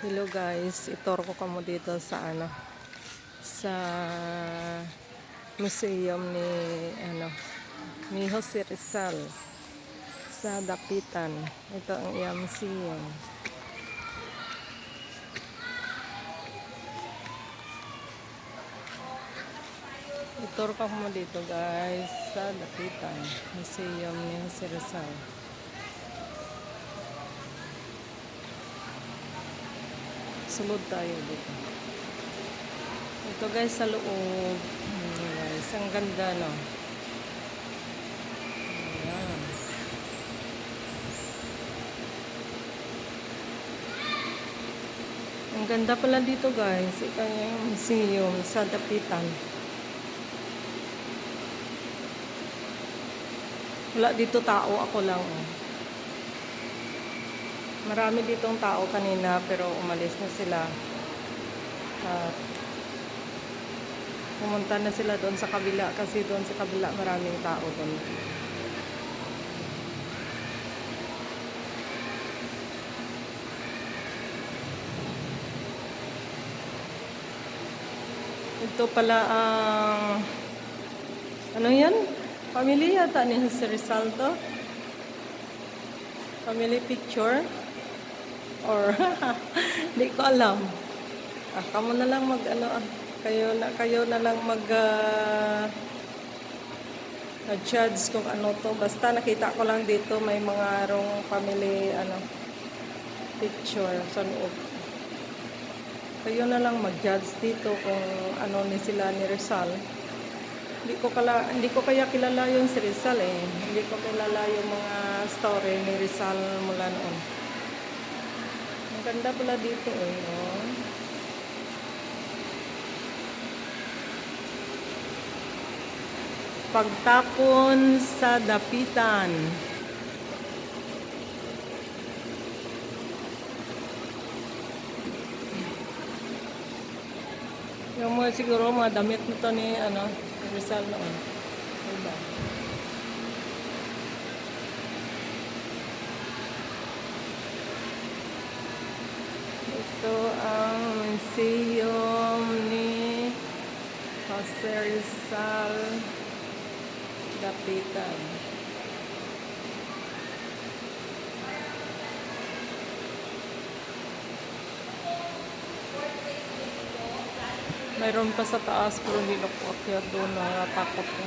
Hello guys, itor ko kamo dito sa ano sa museum ni ano ni Jose Rizal sa Dapitan. Ito ang iyang museum. Itor ko kamo dito guys sa Dapitan, museum ni Jose Rizal. Sulod tayo dito. Ito guys sa loob. Ayan, guys, ang ganda no. Ayan. Ang ganda pala dito guys. Ito yung museum sa Dapitan. Wala dito tao. Ako lang. Oh. Marami ditong tao kanina pero umalis na sila. At pumunta na sila doon sa kabila kasi doon sa kabila maraming tao doon. Ito pala ang ano yan? Pamilya yata ni Jose Rizal to? Family picture? Or, di ko alam. Ah, kamo na lang mag, ano, ah, kayo na, kayo na lang mag, ah, judge kung ano to. Basta nakita ko lang dito may mga rong family, ano, picture sa loob. Kayo na lang mag-judge dito kung ano ni sila ni Rizal. Hindi ko kala, hindi ko kaya kilala yung si Rizal eh. Hindi ko kilala yung mga story ni Rizal mula noon. Ang ganda pala dito eh, no? Pagtapon sa dapitan. Yung mga siguro mga damit nito ni ano, Rizal noon. Diba? Ito ang museum ni Jose Rizal Dapitan. Mayroon pa sa taas pero hindi ako akyat doon. Nakatakot ko.